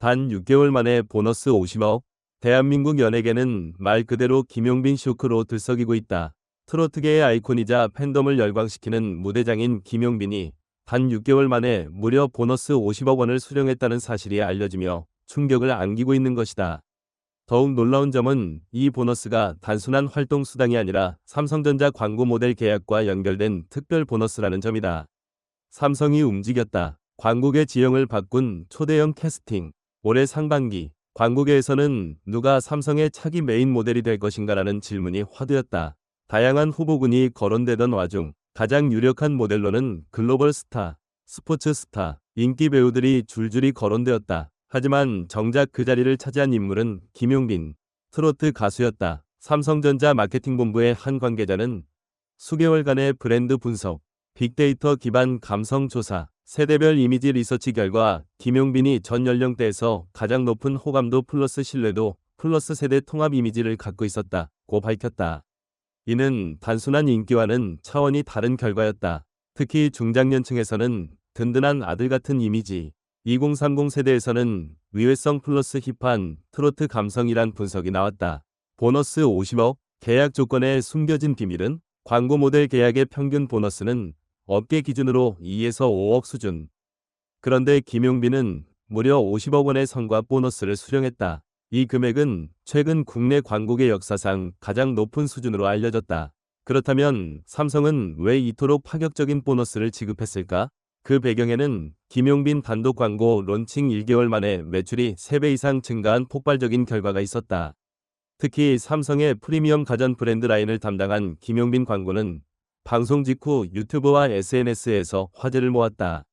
단 6개월 만에 보너스 50억. 대한민국 연예계는 말 그대로 김용빈 쇼크로 들썩이고 있다. 트로트계의 아이콘이자 팬덤을 열광시키는 무대장인 김용빈이 단 6개월 만에 무려 보너스 50억 원을 수령했다는 사실이 알려지며 충격을 안기고 있는 것이다. 더욱 놀라운 점은 이 보너스가 단순한 활동 수당이 아니라 삼성전자 광고 모델 계약과 연결된 특별 보너스라는 점이다. 삼성이 움직였다. 광고계 지형을 바꾼 초대형 캐스팅. 올해 상반기 광고계에서는 누가 삼성의 차기 메인 모델이 될 것인가라는 질문이 화두였다. 다양한 후보군이 거론되던 와중 가장 유력한 모델로는 글로벌 스타, 스포츠 스타, 인기 배우들이 줄줄이 거론되었다. 하지만 정작 그 자리를 차지한 인물은 김용빈, 트로트 가수였다. 삼성전자 마케팅본부의 한 관계자는 수개월간의 브랜드 분석, 빅데이터 기반 감성 조사, 세대별 이미지 리서치 결과 김용빈이 전 연령대에서 가장 높은 호감도 플러스 신뢰도 플러스 세대 통합 이미지를 갖고 있었다고 밝혔다. 이는 단순한 인기와는 차원이 다른 결과였다. 특히 중장년층에서는 든든한 아들 같은 이미지, 2030 세대에서는 위외성 플러스 힙한 트로트 감성이란 분석이 나왔다. 보너스 50억, 계약 조건에 숨겨진 비밀은 광고 모델 계약의 평균 보너스는 업계 기준으로 2에서 5억 수준. 그런데 김용빈은 무려 50억 원의 성과 보너스를 수령했다. 이 금액은 최근 국내 광고계 역사상 가장 높은 수준으로 알려졌다. 그렇다면 삼성은 왜 이토록 파격적인 보너스를 지급했을까? 그 배경에는 김용빈 단독 광고 론칭 1개월 만에 매출이 3배 이상 증가한 폭발적인 결과가 있었다. 특히 삼성의 프리미엄 가전 브랜드 라인을 담당한 김용빈 광고는 방송 직후 유튜브와 SNS에서 화제를 모았다.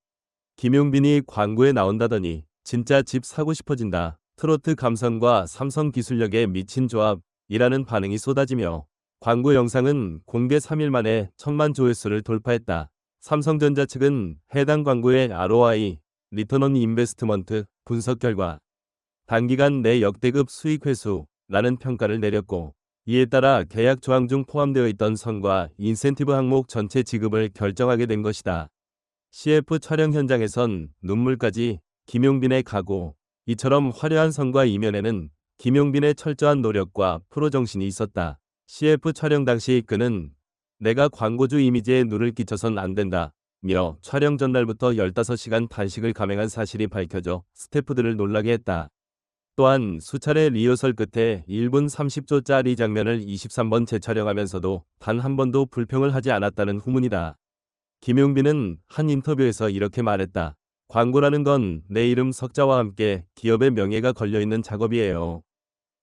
김용빈이 광고에 나온다더니 진짜 집 사고 싶어진다. 트로트 감성과 삼성 기술력의 미친 조합이라는 반응이 쏟아지며 광고 영상은 공개 3일 만에 천만 조회수를 돌파했다. 삼성전자 측은 해당 광고의 ROI, 리턴 온 인베스트먼트 분석 결과 단기간 내 역대급 수익 회수라는 평가를 내렸고 이에 따라 계약 조항 중 포함되어 있던 선과 인센티브 항목 전체 지급을 결정하게 된 것이다. CF 촬영 현장에선 눈물까지 김용빈의 각오, 이처럼 화려한 선과 이면에는 김용빈의 철저한 노력과 프로 정신이 있었다. CF 촬영 당시 그는 내가 광고주 이미지에 눈을 끼쳐선 안 된다. 며 촬영 전날부터 15시간 단식을 감행한 사실이 밝혀져 스태프들을 놀라게 했다. 또한 수차례 리허설 끝에 1분 30초짜리 장면을 23번 재촬영하면서도 단 한 번도 불평을 하지 않았다는 후문이다. 김용빈은 한 인터뷰에서 이렇게 말했다. 광고라는 건 내 이름 석자와 함께 기업의 명예가 걸려있는 작업이에요.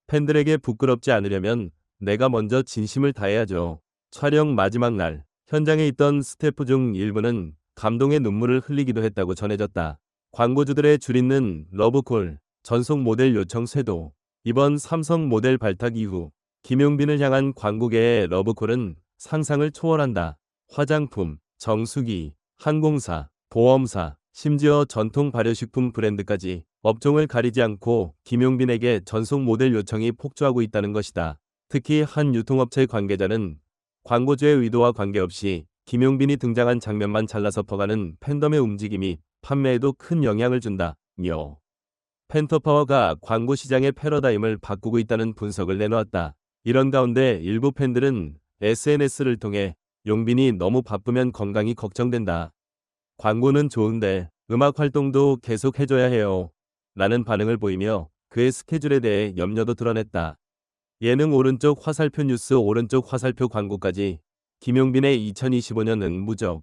팬들에게 부끄럽지 않으려면 내가 먼저 진심을 다해야죠. 촬영 마지막 날 현장에 있던 스태프 중 일부는 감동의 눈물을 흘리기도 했다고 전해졌다. 광고주들의 줄있는 러브콜, 전속 모델 요청 쇄도. 이번 삼성 모델 발탁 이후 김용빈을 향한 광고계의 러브콜은 상상을 초월한다. 화장품, 정수기, 항공사, 보험사, 심지어 전통 발효식품 브랜드까지 업종을 가리지 않고 김용빈에게 전속 모델 요청이 폭주하고 있다는 것이다. 특히 한 유통업체 관계자는 광고주의 의도와 관계없이 김용빈이 등장한 장면만 잘라서 퍼가는 팬덤의 움직임이 판매에도 큰 영향을 준다. 며 펜터파워가 광고 시장의 패러다임을 바꾸고 있다는 분석을 내놓았다. 이런 가운데 일부 팬들은 SNS를 통해 용빈이 너무 바쁘면 건강이 걱정된다. 광고는 좋은데 음악 활동도 계속 해줘야 해요. 라는 반응을 보이며 그의 스케줄에 대해 염려도 드러냈다. 예능 오른쪽 화살표 뉴스 오른쪽 화살표 광고까지 김용빈의 2025년은 무적.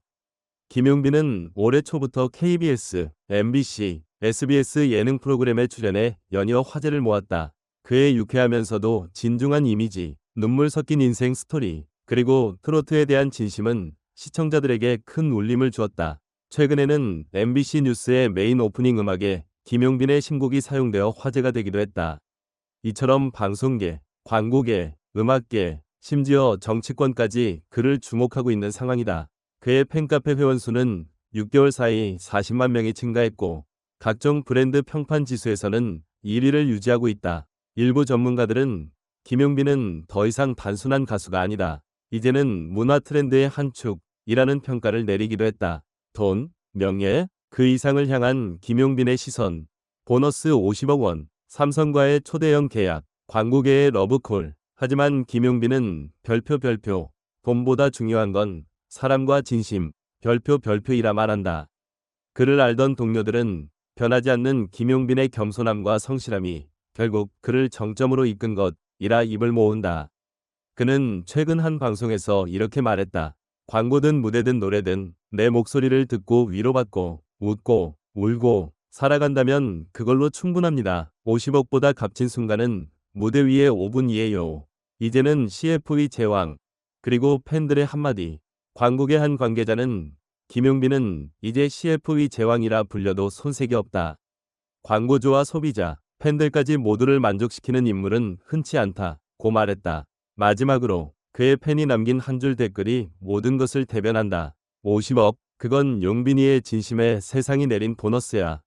김용빈은 올해 초부터 KBS, MBC, SBS 예능 프로그램에 출연해 연이어 화제를 모았다. 그의 유쾌하면서도 진중한 이미지, 눈물 섞인 인생 스토리, 그리고 트로트에 대한 진심은 시청자들에게 큰 울림을 주었다. 최근에는 MBC 뉴스의 메인 오프닝 음악에 김용빈의 신곡이 사용되어 화제가 되기도 했다. 이처럼 방송계, 광고계, 음악계, 심지어 정치권까지 그를 주목하고 있는 상황이다. 그의 팬카페 회원 수는 6개월 사이 40만 명이 증가했고 각종 브랜드 평판 지수에서는 1위를 유지하고 있다. 일부 전문가들은 김용빈은 더 이상 단순한 가수가 아니다. 이제는 문화 트렌드의 한 축이라는 평가를 내리기도 했다. 돈, 명예, 그 이상을 향한 김용빈의 시선, 보너스 50억 원, 삼성과의 초대형 계약, 광고계의 러브콜. 하지만 김용빈은 별표 별표, 돈보다 중요한 건 사람과 진심, 별표 별표이라 말한다. 그를 알던 동료들은 변하지 않는 김용빈의 겸손함과 성실함이 결국 그를 정점으로 이끈 것이라 입을 모은다. 그는 최근 한 방송에서 이렇게 말했다. 광고든 무대든 노래든 내 목소리를 듣고 위로받고 웃고 울고 살아간다면 그걸로 충분합니다. 50억보다 값진 순간은 무대 위의 5분이에요. 이제는 CF의 제왕 그리고 팬들의 한마디 광고계 한 관계자는 김용빈은 이제 CF의 제왕이라 불려도 손색이 없다. 광고주와 소비자, 팬들까지 모두를 만족시키는 인물은 흔치 않다 고 말했다. 마지막으로 그의 팬이 남긴 한 줄 댓글이 모든 것을 대변한다. 50억, 그건 용빈이의 진심에 세상이 내린 보너스야.